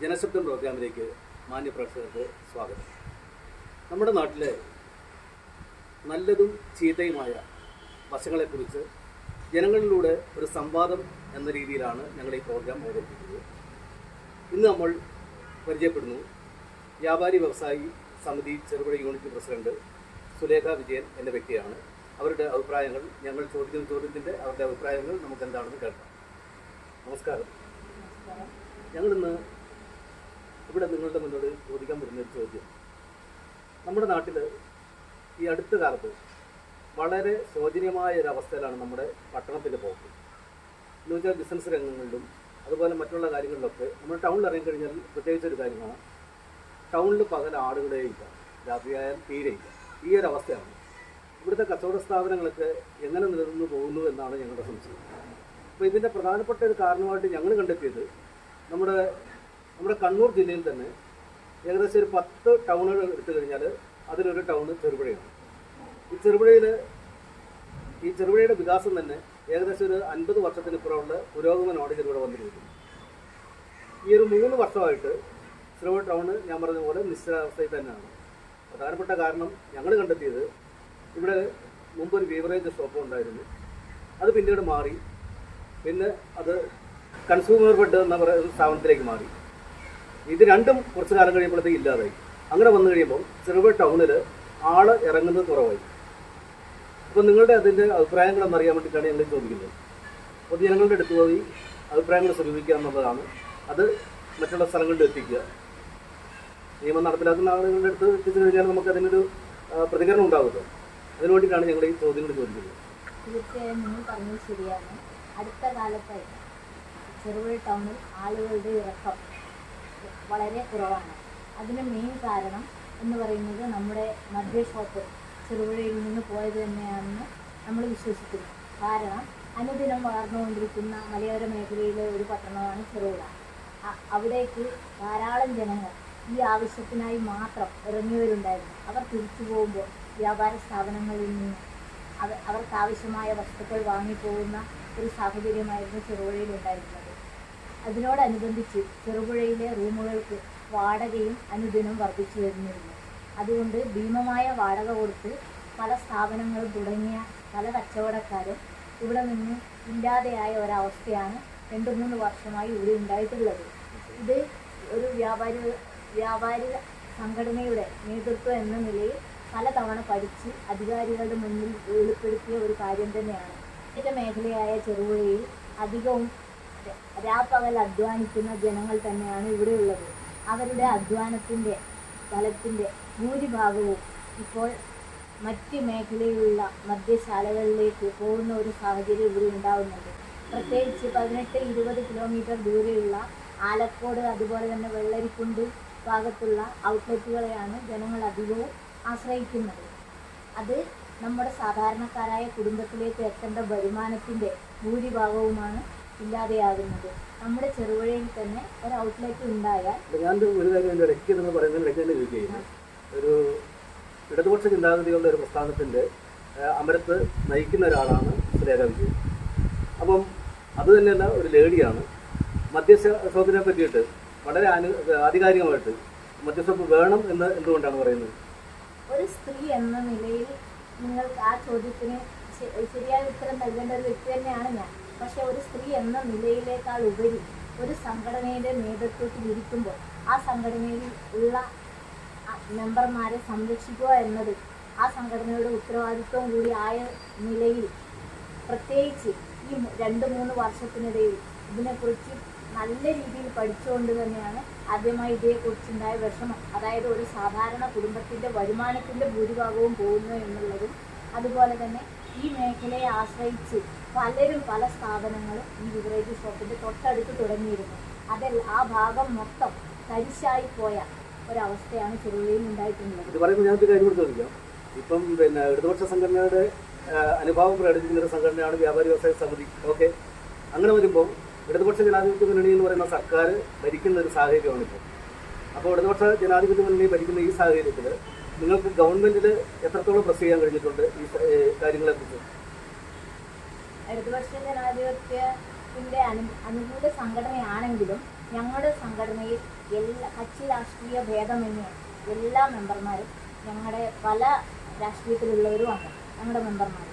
ജനശബ്ദം പ്രോഗ്രാമിലേക്ക് മാന്യ പ്രേക്ഷകർക്ക് സ്വാഗതം. നമ്മുടെ നാട്ടിലെ നല്ലതും ചീത്തയുമായ വശങ്ങളെക്കുറിച്ച് ജനങ്ങളിലൂടെ ഒരു സംവാദം എന്ന രീതിയിലാണ് ഞങ്ങൾ ഈ പ്രോഗ്രാം അവതരിപ്പിക്കുന്നത്. ഇന്ന് നമ്മൾ പരിചയപ്പെടുന്നു വ്യാപാരി വ്യവസായി സമിതി ചെറുപുഴ യൂണിറ്റ് പ്രസിഡന്റ് സുലേഖ വിജയൻ എന്ന വ്യക്തിയാണ്. അവരുടെ അഭിപ്രായങ്ങൾ ഞങ്ങൾ ചോദിക്കുന്ന ചോദ്യത്തിന്റെ അവരുടെ അഭിപ്രായങ്ങൾ നമുക്ക് എന്താണെന്ന് കേൾക്കാം. നമസ്കാരം. ഞങ്ങളിന്ന് ഇവിടെ നിങ്ങളുടെ മുന്നോട് ചോദിക്കാൻ വരുന്ന ഒരു ചോദ്യം. നമ്മുടെ നാട്ടിൽ ഈ അടുത്ത കാലത്ത് വളരെ ശോചനീയമായ ഒരു അവസ്ഥയിലാണ് നമ്മുടെ പട്ടണത്തിന്റെ പോക്ക് എന്ന് വെച്ചാൽ ബിസിനസ് രംഗങ്ങളിലും അതുപോലെ മറ്റുള്ള കാര്യങ്ങളിലൊക്കെ നമ്മൾ ടൗണിൽ ഇറങ്ങിക്കഴിഞ്ഞാൽ പ്രത്യേകിച്ച് ഒരു കാര്യമാണ്. ടൗണിൽ പകൽ ആളുകളേ ഇല്ല. രാത്രിയായാൽ തീരെയില്ല ഈ ഒരു അവസ്ഥയാണ്. ഇവിടുത്തെ കച്ചവട സ്ഥാപനങ്ങളൊക്കെ എങ്ങനെ നിലനിന്ന് പോകുന്നു എന്നാണ് ഞങ്ങളുടെ സംശയം. അപ്പോൾ ഇതിന്റെ പ്രധാനപ്പെട്ട ഒരു കാരണമായിട്ട് ഞങ്ങൾ കണ്ടെത്തിയത് നമ്മുടെ നമ്മുടെ കണ്ണൂർ ജില്ലയിൽ തന്നെ ഏകദേശം ഒരു പത്ത് ടൗണുകൾ എടുത്തു കഴിഞ്ഞാൽ അതിലൊരു ടൗണ് ചെറുപുഴയാണ്. ഈ ചെറുപുഴയിൽ ഈ ചെറുപുഴയുടെ വികാസം തന്നെ ഏകദേശം ഒരു അൻപത് വർഷത്തിനിപ്പുറമുള്ള പുരോഗമനമാണ് ചെറുപുഴ വന്നിരിക്കുന്നത്. ഈ ഒരു മൂന്ന് വർഷമായിട്ട് ചെറുപുഴ ടൗൺ ഞാൻ പറഞ്ഞതുപോലെ പോലെ നിശ്ചലാവസ്ഥയിൽ തന്നെയാണ്. പ്രധാനപ്പെട്ട കാരണം ഞങ്ങൾ കണ്ടെത്തിയത് ഇവിടെ മുമ്പ് ഒരു ബീവറേജ് ഷോപ്പ് ഉണ്ടായിരുന്നു. അത് പിന്നീട് മാറി. പിന്നെ അത് കൺസ്യൂമർ ഫെഡ് എന്ന പറയുന്ന സ്ഥാപനത്തിലേക്ക് മാറി. ഇത് രണ്ടും കുറച്ച് കാലം കഴിയുമ്പോഴത്തേക്ക് ഇല്ലാതായി. അങ്ങനെ വന്നു കഴിയുമ്പോൾ ചെറുപുഴ ടൗണിൽ ആൾ ഇറങ്ങുന്നത് കുറവായി. അപ്പോൾ നിങ്ങളുടെ അതിന്റെ അഭിപ്രായങ്ങൾ എന്നറിയാൻ വേണ്ടിയിട്ടാണ് ഞങ്ങൾ ചോദിക്കുന്നത്. പൊതുജനങ്ങളുടെ അടുത്ത് പോയി അഭിപ്രായങ്ങൾ സ്വരൂപിക്കുക എന്നുള്ളതാണ് അത് മറ്റുള്ള സ്ഥലങ്ങളിൽ എത്തിക്കുക. നിയമം നടപ്പിലാക്കുന്ന ആളുകളുടെ അടുത്ത് എത്തിച്ചു കഴിഞ്ഞാൽ നമുക്ക് അതിനൊരു പ്രതികരണം ഉണ്ടാകുമല്ലോ അതിനുവേണ്ടിയിട്ടാണ് ഞങ്ങൾ ഈ ചോദ്യങ്ങൾ ചോദിക്കുന്നത്. തീർച്ചയായും നിങ്ങൾ പറഞ്ഞത് ശരിയാണ്. അടുത്ത കാലത്തായി ചെറുപുഴ ടൗണിൽ ആളുകളുടെ ഇറക്കം വളരെ കുറവാണ്. അതിന് മെയിൻ കാരണം എന്ന് പറയുന്നത് നമ്മുടെ മദ്യ ഷോപ്പ് ചെറുപുഴയിൽ നിന്ന് പോയത് തന്നെയാണെന്ന് നമ്മൾ വിശ്വസിക്കുന്നു. കാരണം അനുദിനം വളർന്നുകൊണ്ടിരിക്കുന്ന മലയോര മേഖലയിലെ ഒരു പട്ടണമാണ് ചെറുപുഴ. അവിടേക്ക് ധാരാളം ജനങ്ങൾ ഈ ആവശ്യത്തിനായി മാത്രം ഇറങ്ങിയവരുണ്ടായിരുന്നു. അവർ തിരിച്ചു പോകുമ്പോൾ വ്യാപാര സ്ഥാപനങ്ങളിൽ നിന്ന് അവ അവർക്ക് ആവശ്യമായ വസ്തുക്കൾ വാങ്ങിപ്പോകുന്ന ഒരു സാഹചര്യമായിരുന്നു ചെറുപുഴയിൽ ഉണ്ടായിരുന്നത് അതിനോടനുബന്ധിച്ച് ചെറുപുഴയിലെ റൂമുകൾക്ക് വാടകയും അനുദിനം വർദ്ധിച്ചു വരുന്നിരുന്നു. അതുകൊണ്ട് ഭീമമായ വാടക കൊടുത്ത് പല സ്ഥാപനങ്ങളും തുടങ്ങിയ പല കച്ചവടക്കാരും ഇവിടെ നിന്ന് ഇല്ലാതെയായ ഒരവസ്ഥയാണ് രണ്ട് മൂന്ന് വർഷമായി ഇവിടെ ഉണ്ടായിട്ടുള്ളത്. ഇത് ഒരു വ്യാപാരി വ്യാപാരി സംഘടനയുടെ നേതൃത്വം എന്ന നിലയിൽ പലതവണ പഠിച്ച് അധികാരികളുടെ മുന്നിൽ വെളിപ്പെടുത്തിയ ഒരു കാര്യം തന്നെയാണ്. ഇതിന്റെ മേഖലയായ ചെറുപുഴയിൽ അധികവും രാപ്പകൽ അധ്വാനിക്കുന്ന ജനങ്ങൾ തന്നെയാണ് ഇവിടെയുള്ളത്. അവരുടെ അധ്വാനത്തിന്റെ ഫലത്തിന്റെ ഭൂരിഭാഗവും ഇപ്പോൾ മറ്റ് മേഖലയിലുള്ള മദ്യശാലകളിലേക്ക് പോകുന്ന ഒരു സാഹചര്യം ഇവിടെ ഉണ്ടാകുന്നുണ്ട് പ്രത്യേകിച്ച് പതിനെട്ട് ഇരുപത് കിലോമീറ്റർ ദൂരെയുള്ള ആലക്കോട് അതുപോലെ തന്നെ വെള്ളരിക്കുണ്ട് ഭാഗത്തുള്ള ഔട്ട്ലെറ്റുകളെയാണ് ജനങ്ങൾ അധികവും ആശ്രയിക്കുന്നത്. അത് നമ്മുടെ സാധാരണക്കാരായ കുടുംബത്തിലേക്ക് എത്തേണ്ട വരുമാനത്തിന്റെ ഭൂരിഭാഗവുമാണ് ഇല്ലാതെയാകുന്നത്. നമ്മുടെ ചെറുപുഴയിൽ തന്നെ ഒരു ഔട്ട്ലെറ്റ് ഉണ്ടായാൽ ഞാൻ ഒരു ഒരു ഇടതുപക്ഷ ചിന്താഗതികളുടെ ഒരു പ്രസ്ഥാനത്തിന്റെ അമരത്ത് നയിക്കുന്ന ഒരാളാണ് സുരേഖ അപ്പം അത് തന്നെയല്ല ഒരു ലേഡിയാണ്. മദ്യശോധനയെ പറ്റിയിട്ട് വളരെ അനു ആധികാരികമായിട്ട് മധ്യസ്ഥ വേണം എന്ന് എന്തുകൊണ്ടാണ് പറയുന്നത്? ഒരു സ്ത്രീ എന്ന നിലയിൽ നിങ്ങൾക്ക് ആ ചോദ്യത്തിന് ശരിയായ ഉത്തരം നൽകേണ്ട ഒരു വ്യക്തി തന്നെയാണ് ഞാൻ. പക്ഷെ ഒരു സ്ത്രീ എന്ന നിലയിലേക്കാൾ ഉപരി ഒരു സംഘടനയുടെ നേതൃത്വത്തിൽ ഇരിക്കുമ്പോൾ ആ സംഘടനയിൽ ഉള്ള മെമ്പർമാരെ സംരക്ഷിക്കുക എന്നത് ആ സംഘടനയുടെ ഉത്തരവാദിത്വം കൂടി ആയ നിലയിൽ പ്രത്യേകിച്ച് ഈ രണ്ട് മൂന്ന് വർഷത്തിനിടയിൽ ഇതിനെക്കുറിച്ച് നല്ല രീതിയിൽ പഠിച്ചുകൊണ്ട് തന്നെയാണ് ആദ്യമായി ഇതേക്കുറിച്ചുണ്ടായ വിഷമം. അതായത് ഒരു സാധാരണ കുടുംബത്തിന്റെ വരുമാനത്തിന്റെ ഭൂരിഭാഗവും പോകുന്നു എന്നുള്ളതും. അതുപോലെ തന്നെ ഈ മേഖലയെ ആശ്രയിച്ച് പലരും പല സ്ഥാപനങ്ങളും ഈ ബിവറേജ് ഷോപ്പിന്റെ തൊട്ടടുത്ത് തുടങ്ങിയിരുന്നു. അതിൽ ആ ഭാഗം മൊത്തം തരിശായി പോയ ഒരവസ്ഥയാണ് ചെറുവയിൽ ഉണ്ടായിട്ടുള്ളത്. ഇത് ഇപ്പം പിന്നെ ഇടതുപക്ഷ സംഘടനയുടെ അനുഭാവം പ്രകടിപ്പിക്കുന്ന ഒരു സംഘടനയാണ് വ്യാപാരി വ്യവസായ സമിതി. ഓക്കെ. അങ്ങനെ വരുമ്പോൾ ഇടതുപക്ഷ ജനാധിപത്യ മുന്നണി എന്ന് പറയുന്ന സർക്കാർ ഭരിക്കുന്ന ഒരു സാഹചര്യമാണ് ഇപ്പോൾ. അപ്പോൾ ഇടതുപക്ഷ ജനാധിപത്യ മുന്നണി ഭരിക്കുന്ന ഈ സാഹചര്യത്തിൽ നിങ്ങൾക്ക് ഗവൺമെന്റിൽ എത്രത്തോളം പ്രസ് ചെയ്യാൻ കഴിഞ്ഞിട്ടുണ്ട് ഈ കാര്യങ്ങളെ കുറിച്ച് ഇടതുപക്ഷ ജനാധിപത്യത്തിന്റെ അനു അനുകൂല സംഘടനയാണെങ്കിലും ഞങ്ങളുടെ സംഘടനയിൽ എല്ലാ കക്ഷി രാഷ്ട്രീയ ഭേദമന്യേ എല്ലാ മെമ്പർമാരും ഞങ്ങളുടെ പല രാഷ്ട്രീയത്തിലുള്ളവരുമാണ് ഞങ്ങളുടെ മെമ്പർമാർ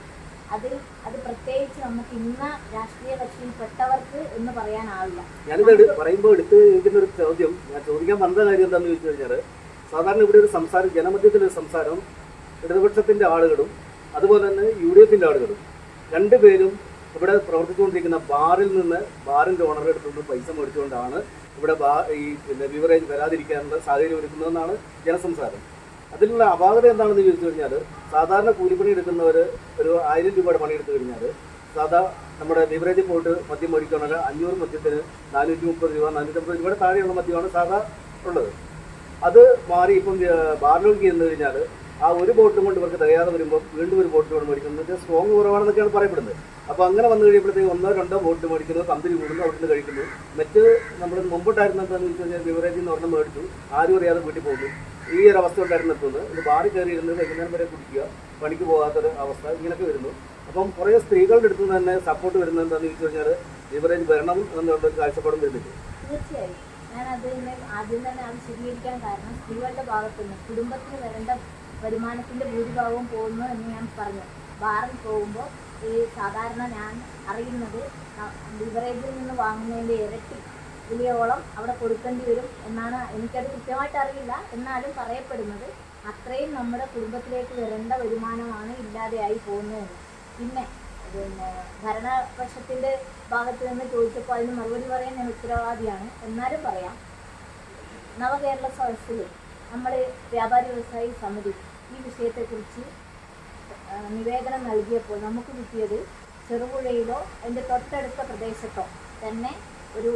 അതിൽ അത് പ്രത്യേകിച്ച് നമുക്ക് ഇന്ന രാഷ്ട്രീയ കക്ഷിയിൽപ്പെട്ടവർക്ക് എന്ന് പറയാനാവില്ല. ഞാനിത് പറയുമ്പോൾ എടുത്ത് ഒരു ചോദ്യം ഞാൻ ചോദിക്കാൻ വന്ന കാര്യം എന്താണെന്ന് ചോദിച്ചു കഴിഞ്ഞാൽ സാധാരണ ഇവിടെ ഒരു സംസാരം ജനമധ്യത്തിലൊരു സംസാരം ഇടതുപക്ഷത്തിന്റെ ആളുകളും അതുപോലെ തന്നെ യു ഡി എഫിന്റെ ആളുകളും രണ്ടുപേരും ഇവിടെ പ്രവർത്തിച്ചുകൊണ്ടിരിക്കുന്ന ബാറിൽ നിന്ന് ബാറിന്റെ ഓണറുടെ എടുത്തുകൊണ്ട് പൈസ മേടിച്ചുകൊണ്ടാണ് ഇവിടെ ബാ ഈ പിന്നെ ബിവറേജ് വരാതിരിക്കാനുള്ള സാഹചര്യം ഒരുക്കുന്നതെന്നാണ് ജനസംസാരം. അതിലുള്ള അപാകത എന്താണെന്ന് ചോദിച്ചു കഴിഞ്ഞാൽ സാധാരണ കൂലിപ്പണി എടുക്കുന്നവർ ഒരു ആയിരം രൂപയുടെ പണി എടുത്തു കഴിഞ്ഞാൽ സാധാ നമ്മുടെ ബിവറേജിൽ പോയിട്ട് മദ്യം മേടിക്കുകയാണെങ്കിൽ അഞ്ഞൂറ് മദ്യത്തിന് നാനൂറ്റി മുപ്പത് രൂപ നാനൂറ്റമ്പത് രൂപയുടെ താഴെയുള്ള മദ്യമാണ് സാധാ ഉള്ളത്. അത് മാറി ഇപ്പം ബാർലോൺ ചെന്ന് കഴിഞ്ഞാൽ ആ ഒരു ബോട്ടും കൊണ്ട് ഇവർക്ക് തികയാതെ വരുമ്പോൾ വീണ്ടും ഒരു ബോട്ട് കൊണ്ട് മേടിക്കുന്നത് സ്ട്രോങ് കുറവാണെന്നൊക്കെയാണ് പറയപ്പെടുന്നത്. അപ്പോൾ അങ്ങനെ വന്നു കഴിയുമ്പോഴത്തേക്ക് ഒന്നോ രണ്ടോ ബോട്ട് മേടിക്കുന്നത് കമ്പനി കൂടുന്നു അവിടുന്ന് കഴിക്കുന്നു. മറ്റ് നമ്മൾ മുമ്പോട്ടായിരുന്നു എന്താണെന്ന് വെച്ച് കഴിഞ്ഞാൽ ബിവറേജിൽ നിന്ന് ഒരെണ്ണം മേടിച്ചു. ആരും അറിയാതെ വീട്ടിൽ പോകുന്നു. ഈ ഒരു അവസ്ഥ ഉണ്ടായിരുന്നു എത്തുന്നത്. ഇത് ബാറിൽ കയറിയിരുന്ന് വൈകുന്നേരം വരെ കുടിക്കുക പണിക്ക് പോകാത്തൊരു അവസ്ഥ ഇങ്ങനെയൊക്കെ വരുന്നു. അപ്പം കുറേ സ്ത്രീകളുടെ അടുത്ത് തന്നെ സപ്പോർട്ട് വരുന്നത് എന്താണെന്ന് ചോദിച്ചു കഴിഞ്ഞാൽ ബിവറേജ് വരണം എന്നുള്ള ഒരു കാഴ്ചപ്പാടും വരുന്നില്ല. തീർച്ചയായും. ഞാൻ അത് ആദ്യം തന്നെ അത് ശരിയായിരിക്കാൻ കാരണം സ്ത്രീകളുടെ ഭാഗത്തുനിന്ന് കുടുംബത്തിന് വരേണ്ട വരുമാനത്തിന്റെ ഭൂരിഭാഗവും പോകുന്നു എന്ന് ഞാൻ പറഞ്ഞു. ബാറിൽ പോകുമ്പോൾ ഈ സാധാരണ ഞാൻ അറിയുന്നത് ബിവറേജിൽ നിന്ന് വാങ്ങുന്നതിന്റെ ഇരട്ടി വിലയോളം അവിടെ കൊടുക്കേണ്ടി വരും എന്നാണ് എനിക്കത് കൃത്യമായിട്ട് അറിയില്ല. എന്നാലും പറയപ്പെടുന്നത് അത്രയും നമ്മുടെ കുടുംബത്തിലേക്ക് വരേണ്ട വരുമാനമാണ് ഇല്ലാതെയായി പോകുന്നതെന്ന് പിന്നെ പിന്നെ ഭരണപക്ഷത്തിന്റെ ഭാഗത്ത് നിന്ന് ചോദിച്ചപ്പോൾ അതിന് മറുപടി പറയാൻ ഞാൻ ഉത്തരവാദിയാണ്. എന്നാലും പറയാം. നവകേരള സദസ്സിൽ നമ്മൾ വ്യാപാരി വ്യവസായി സമിതി ഈ വിഷയത്തെക്കുറിച്ച് നിവേദനം നൽകിയപ്പോൾ നമുക്ക് കിട്ടിയത് ചെറുപുഴയിലോ അതിന്റെ തൊട്ടടുത്ത പ്രദേശത്തോ തന്നെ ഒരു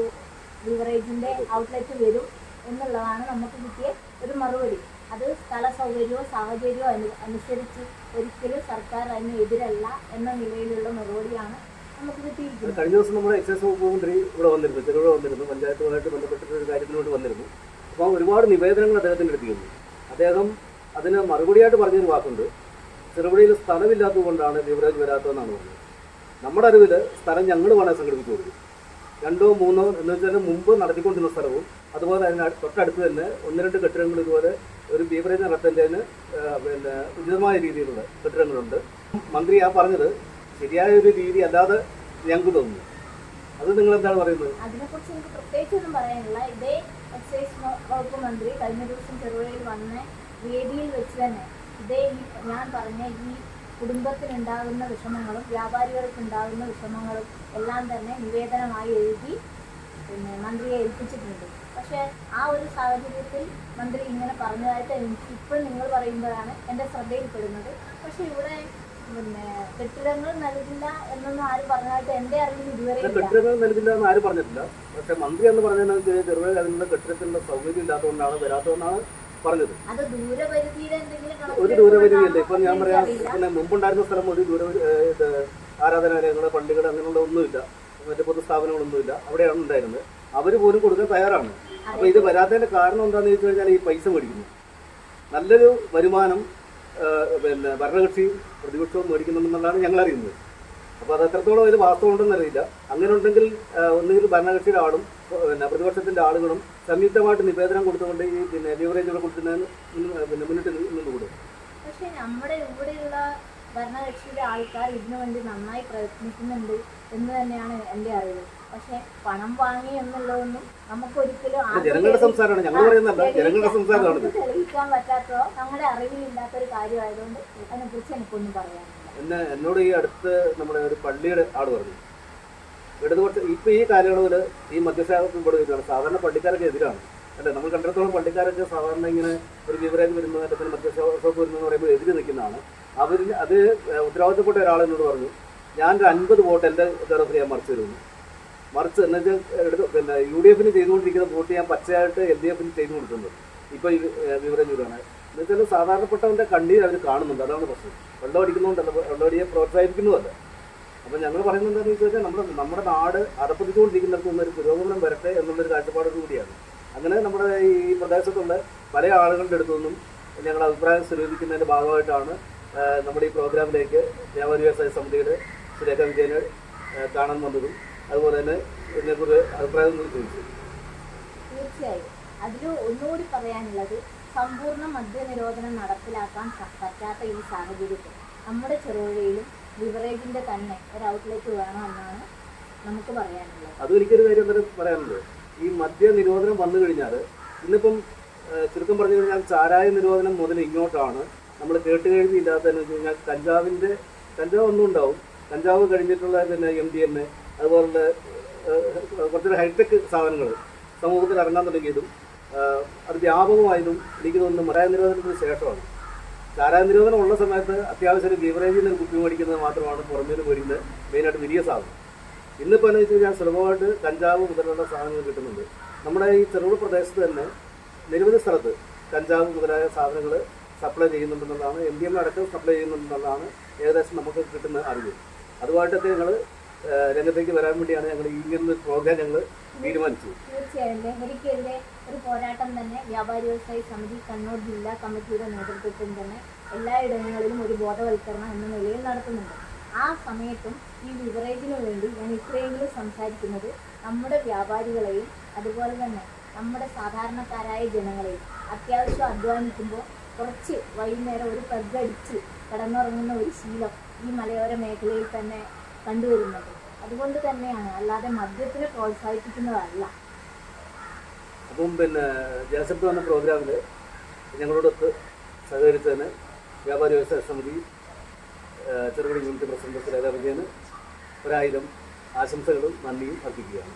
ബിവറേജിന്റെ ഔട്ട്ലെറ്റ് വരും എന്നുള്ളതാണ് നമുക്ക് കിട്ടിയ ഒരു മറുപടി. അത് സ്ഥല സൗകര്യമോ സാഹചര്യമോ അനു അനുസരിച്ച് ഒരിക്കലും സർക്കാർ അതിന് എതിരല്ല എന്ന നിലയിലുള്ള മറുപടിയാണ് നമുക്ക് കിട്ടിയിരിക്കുന്നത്. കഴിഞ്ഞ ദിവസം നമ്മുടെ എക്സൈസ് വകുപ്പ് മന്ത്രി ഇവിടെ വന്നിരുന്നു ചെറുപുഴ വന്നിരുന്നു പഞ്ചായത്തുമായിട്ട് ബന്ധപ്പെട്ടിട്ട് ഒരു കാര്യത്തിനോട് വന്നിരുന്നു. അപ്പോൾ ഒരുപാട് നിവേദനങ്ങൾ അദ്ദേഹത്തിന്റെ അടുത്തിരുന്നു അദ്ദേഹം അതിന് മറുപടിയായിട്ട് പറഞ്ഞൊരു വാക്കുണ്ട്. ചെറുപുഴയിൽ സ്ഥലമില്ലാത്തത് കൊണ്ടാണ് ലിവറേജ് വരാത്തതെന്നാണ് പറഞ്ഞത്. നമ്മുടെ അറിവിൽ സ്ഥലം ഞങ്ങൾ വേണേൽ സംഘടിപ്പിച്ചു കൊടുക്കും. രണ്ടോ മൂന്നോ എന്ന് വെച്ചാൽ മുമ്പ് നടത്തിക്കൊണ്ടിരുന്ന സ്ഥലവും അതുപോലെ തന്നെ തൊട്ടടുത്ത് തന്നെ ഒന്ന് രണ്ട് കെട്ടിടങ്ങൾ ഇതുപോലെ ഒരു ബീവറേജ് നടത്തേണ്ടതിന് പിന്നെ ഉചിതമായ രീതിയിലുള്ള കെട്ടിടങ്ങളുണ്ട്. മന്ത്രി ആ പറഞ്ഞത് ശരിയായ ഒരു രീതി അല്ലാതെ ഞങ്ങൾക്ക് തോന്നുന്നു. അത് നിങ്ങൾ എന്താണ് പറയുന്നത്? അതിനെക്കുറിച്ച് എനിക്ക് പ്രത്യേകിച്ചൊന്നും പറയാനില്ല. ഇതേ എക്സൈസ് വകുപ്പ് മന്ത്രി കഴിഞ്ഞ ദിവസം ചെറുപുഴയിൽ വന്ന വേദിയിൽ വെച്ച് തന്നെ ഇതേ ഈ ഞാൻ പറഞ്ഞ ഈ കുടുംബത്തിനുണ്ടാകുന്ന വിഷമങ്ങളും വ്യാപാരികൾക്ക് ഉണ്ടാകുന്ന വിഷമങ്ങളും എല്ലാം തന്നെ നിവേദനമായി എഴുതി പിന്നെ മന്ത്രിയെ ഏൽപ്പിച്ചിട്ടുണ്ട്. പക്ഷേ ആ ഒരു സാഹചര്യത്തിൽ മന്ത്രി ഇങ്ങനെ പറഞ്ഞതായിട്ട് എനിക്ക് ഇപ്പോൾ നിങ്ങൾ പറയുമ്പോഴാണ് എന്റെ ശ്രദ്ധയിൽപ്പെടുന്നത്. പക്ഷേ ഇവിടെ പിന്നെ കെട്ടിടങ്ങൾ നൽകില്ല എന്നൊന്നും ആരും പറഞ്ഞതായിട്ട് എന്റെ അറിവിൽ ഇതുവരെ അത് ഇല്ല. കെട്ടിടങ്ങൾ നൽകില്ല എന്ന് ആരും പറഞ്ഞിട്ടില്ല. പക്ഷെ മന്ത്രി എന്ന് പറഞ്ഞാൽ ചെറുപഴ അതിനുള്ള കെട്ടിടത്തിനുള്ള സൗകര്യം ഇല്ലാത്തതുകൊണ്ടാണ് വരാത്തതെന്നാണ് പറഞ്ഞത്. ഒരു ദൂരപരിധിയല്ല ഇപ്പം ഞാൻ പറയാം. പിന്നെ മുമ്പുണ്ടായിരുന്ന സ്ഥലം ഒരു ദൂര ആരാധനാലയങ്ങൾ പള്ളികൾ അങ്ങനെയുള്ള ഒന്നുമില്ല. മറ്റു പൊതുസ്ഥാപനങ്ങളൊന്നുമില്ല. അവിടെയാണ് ഉണ്ടായിരുന്നത്. അവർ പോലും കൊടുക്കാൻ തയ്യാറാണ്. അപ്പോൾ ഇത് വരാത്തതിന്റെ കാരണം എന്താണെന്ന് ചോദിച്ചു കഴിഞ്ഞാൽ ഈ പൈസ മേടിക്കുന്നു. നല്ലൊരു വരുമാനം പിന്നെ ഭരണകക്ഷിയും പ്രതിപക്ഷവും മേടിക്കുന്നുണ്ടെന്നുള്ളതാണ് ഞങ്ങൾ അറിയുന്നത് അപ്പോൾ അത് എത്രത്തോളം അതിൽ വാസ്തവം ഉണ്ടെന്നറിയില്ല അങ്ങനെ ഉണ്ടെങ്കിൽ ഒന്നുകിൽ ഭരണകക്ഷിയുടെ ആളും പിന്നെ പ്രതിപക്ഷത്തിന്റെ ആളുകളും സംയുക്തമായിട്ട് നിവേദനം കൊടുത്തുകൊണ്ട് ഈ പിന്നെ ലിവറേജുകൾ കൊടുക്കുന്നതിന് പിന്നെ മുന്നിട്ട് നിന്നുകൂടും പക്ഷേ നമ്മുടെ ഇവിടെയുള്ള ഭരണകക്ഷിയുടെ ആൾക്കാർ ഇതിനു വേണ്ടി നന്നായി പ്രയത്നിക്കുന്നുണ്ട് എന്ന് തന്നെയാണ് എന്റെ അറിവ്. പക്ഷേ പണം വാങ്ങി എന്നുള്ളതൊന്നും നമുക്കൊരിക്കലും ജനങ്ങളുടെ സംസാരമാണ്. ഞങ്ങൾ ആ, പറയുന്നതല്ല ജനങ്ങളുടെ നമ്മുടെ തെളിയിക്കാൻ പറ്റാത്തതോ നമ്മുടെ അറിവിലില്ലാത്തൊരു കാര്യമായതുകൊണ്ട് അതിനെക്കുറിച്ച് എനിക്കൊന്നും പറയാനില്ല. എന്നോട് ഈ അടുത്ത് നമ്മുടെ ഒരു പള്ളിയുടെ ആൾ പറഞ്ഞു. ഇടതുപക്ഷ ഇപ്പൊ ഈ കാലയളവിൽ ഈ മദ്യസേവനം കൊടുക്കുകയാണ് സാധാരണ പള്ളിക്കാരൊക്കെ എതിരാണ്. അല്ലെ നമ്മൾ കണ്ടിടത്തോളം പള്ളിക്കാരൊക്കെ സാധാരണ ഇങ്ങനെ ഒരു വിവരം വരുന്നു അല്ലെങ്കിൽ മദ്യഷോപ്പ് വരുന്നു എന്ന് പറയുമ്പോൾ എതിര് നിൽക്കുന്നതാണ്. അവർ അത് ഉത്തരവാദിത്തപ്പെട്ട ഒരാൾ എന്നോട് പറഞ്ഞു ഞാൻ അൻപത് വോട്ട് എന്റെ തരത്തിൽ ഞാൻ മറിച്ച് തരുന്നു. മറിച്ച് എന്ന് വെച്ചാൽ എടുത്ത് പിന്നെ യു ഡി എഫിന് ചെയ്തുകൊണ്ടിരിക്കുന്ന വോട്ട് ഞാൻ പച്ചയായിട്ട് എൽ ഡി എഫിന് ചെയ്തു കൊടുക്കുന്നത്. ഇപ്പോൾ ഈ വിവരം ചൂടാണ്. എന്ന് വെച്ചാൽ സാധാരണപ്പെട്ടവന്റെ കണ്ണീർ അവർ കാണുന്നുണ്ട്. അതാണ് പ്രശ്നം. വെള്ളം അടിക്കുന്നതുകൊണ്ടല്ല വെള്ളമടിയെ പ്രോത്സാഹിപ്പിക്കുന്നതല്ല. അപ്പം ഞങ്ങൾ പറയുന്നത് എന്താണെന്ന് കഴിഞ്ഞാൽ നമ്മുടെ നമ്മുടെ നാട് അധപ്പതിച്ചുകൊണ്ടിരിക്കുന്നിടത്ത് നിന്നൊരു പുരോഗമനം വരട്ടെ എന്നുള്ളൊരു കാഴ്ചപ്പാടോട് കൂടിയാണ്. അങ്ങനെ നമ്മുടെ ഈ പ്രദേശത്തുള്ള പല ആളുകളുടെ അടുത്തു നിന്നും ഞങ്ങൾ അഭിപ്രായം സ്വരൂപിക്കുന്നതിന്റെ ഭാഗമായിട്ടാണ് നമ്മുടെ ഈ പ്രോഗ്രാമിലേക്ക് വ്യാപാരി വ്യവസായ സമിതിയുടെ സുരേഖ വിജയനെ കാണാൻ വന്നതും അതുപോലെ തന്നെ ഇതിനെക്കുറിച്ച് അഭിപ്രായം ചോദിച്ചു. തീർച്ചയായും. അതിൽ ഒന്നുകൂടി പറയാനുള്ളത് സമ്പൂർണ മദ്യനിരോധനം നടപ്പിലാക്കാൻ പറ്റാത്ത ഈ സാഹചര്യത്തിൽ നമ്മുടെ ചെറുപുഴയിലും ലിവറേജിന്റെ തന്നെ ഒരു ഔട്ട്ലെറ്റ് വേണം എന്നാണ് നമുക്ക് പറയാനുള്ളത്. അത് എനിക്കൊരു കാര്യം എന്തായാലും പറയാനുള്ളത്. ഈ മദ്യ നിരോധനം വന്നു കഴിഞ്ഞാൽ ഇന്നിപ്പം ചുരുക്കം പറഞ്ഞു കഴിഞ്ഞാൽ ചാരായ നിരോധനം മുതൽ ഇങ്ങോട്ടാണ്. നമ്മൾ കേട്ട് കഴിഞ്ഞില്ലാത്തതെന്ന് വെച്ച് കഴിഞ്ഞാൽ കഞ്ചാവിന്റെ കഞ്ചാവ് ഒന്നും ഉണ്ടാവും. കഞ്ചാവ് കഴിഞ്ഞിട്ടുള്ള പിന്നെ എം ഡി എം എ അതുപോലുള്ള കുറച്ചൊരു ഹൈടെക് സാധനങ്ങൾ സമൂഹത്തിൽ ഇറങ്ങാൻ തുടങ്ങിയതും അത് വ്യാപകമായതും എനിക്ക് തോന്നുന്നു മരായ നിരോധനത്തിന് ശേഷമാണ്. ചാരായ നിരോധനം ഉള്ള സമയത്ത് അത്യാവശ്യം ഒരു ബീവറേജിൽ നിന്ന് കുപ്പി മേടിക്കുന്നത് മാത്രമാണ് പുറമേ നിന്ന് വരുന്നത് മെയിനായിട്ട് വലിയ സാധനം. ഇന്നിപ്പോൾ എന്ന് വെച്ച് കഴിഞ്ഞാൽ സുലഭമായിട്ട് കഞ്ചാവ് മുതലുള്ള സാധനങ്ങൾ കിട്ടുന്നുണ്ട്. നമ്മുടെ ഈ ചെറുപുഴ പ്രദേശത്ത് തന്നെ നിരവധി സ്ഥലത്ത് കഞ്ചാവ് മുതലായ സാധനങ്ങൾ സപ്ലൈ ചെയ്യുന്നുണ്ടെന്നുള്ളതാണ്. എം ഡി എം അടക്കം സപ്ലൈ ചെയ്യുന്നുണ്ടെന്നുള്ളതാണ് ഏകദേശം നമുക്ക് കിട്ടുന്ന അറിവ്. അതുമായിട്ടൊക്കെ ഞങ്ങൾ രംഗത്തേക്ക് വരാൻ വേണ്ടിയാണ് ഞങ്ങൾ ഈ ഇങ്ങനെ ഒരു പ്രോഗ്രാം ഞങ്ങൾ തീരുമാനിച്ചത്. തീർച്ചയായും. ഒരു പോരാട്ടം തന്നെ വ്യാപാരി വ്യവസായി സമിതി കണ്ണൂർ ജില്ലാ കമ്മിറ്റിയുടെ നേതൃത്വത്തിൽ തന്നെ എല്ലായിടങ്ങളിലും ഒരു ബോധവൽക്കരണം എന്ന നിലയിൽ നടത്തുന്നുണ്ട്. ആ സമയത്തും ഈ ബിവറേജിന് വേണ്ടി ഞാൻ ഇത്രയെങ്കിലും സംസാരിക്കുന്നത് നമ്മുടെ വ്യാപാരികളെയും അതുപോലെ തന്നെ നമ്മുടെ സാധാരണക്കാരായ ജനങ്ങളെയും അത്യാവശ്യം അധ്വാനിക്കുമ്പോൾ കുറച്ച് വൈകുന്നേരം ഒരു പെഗടിച്ച് കിടന്നുറങ്ങുന്ന ഒരു ശീലം ഈ മലയോര മേഖലയിൽ തന്നെ കണ്ടുവരുന്നത്. അതുകൊണ്ട് തന്നെയാണ്. അല്ലാതെ മദ്യത്തിനെ പ്രോത്സാഹിപ്പിക്കുന്നതല്ല. അപ്പം പിന്നെ ജനശബ്ദം വന്ന പ്രോഗ്രാമിൽ ഞങ്ങളോടൊത്ത് സഹകരിച്ചതിന് വ്യാപാരി വ്യവസായ സമിതി ചെറുകിട യൂണിറ്റ് പ്രസിഡന്റ് സുരേഖ വിജയന് ഒരായിരം ആശംസകളും നന്ദിയും അർപ്പിക്കുകയാണ്.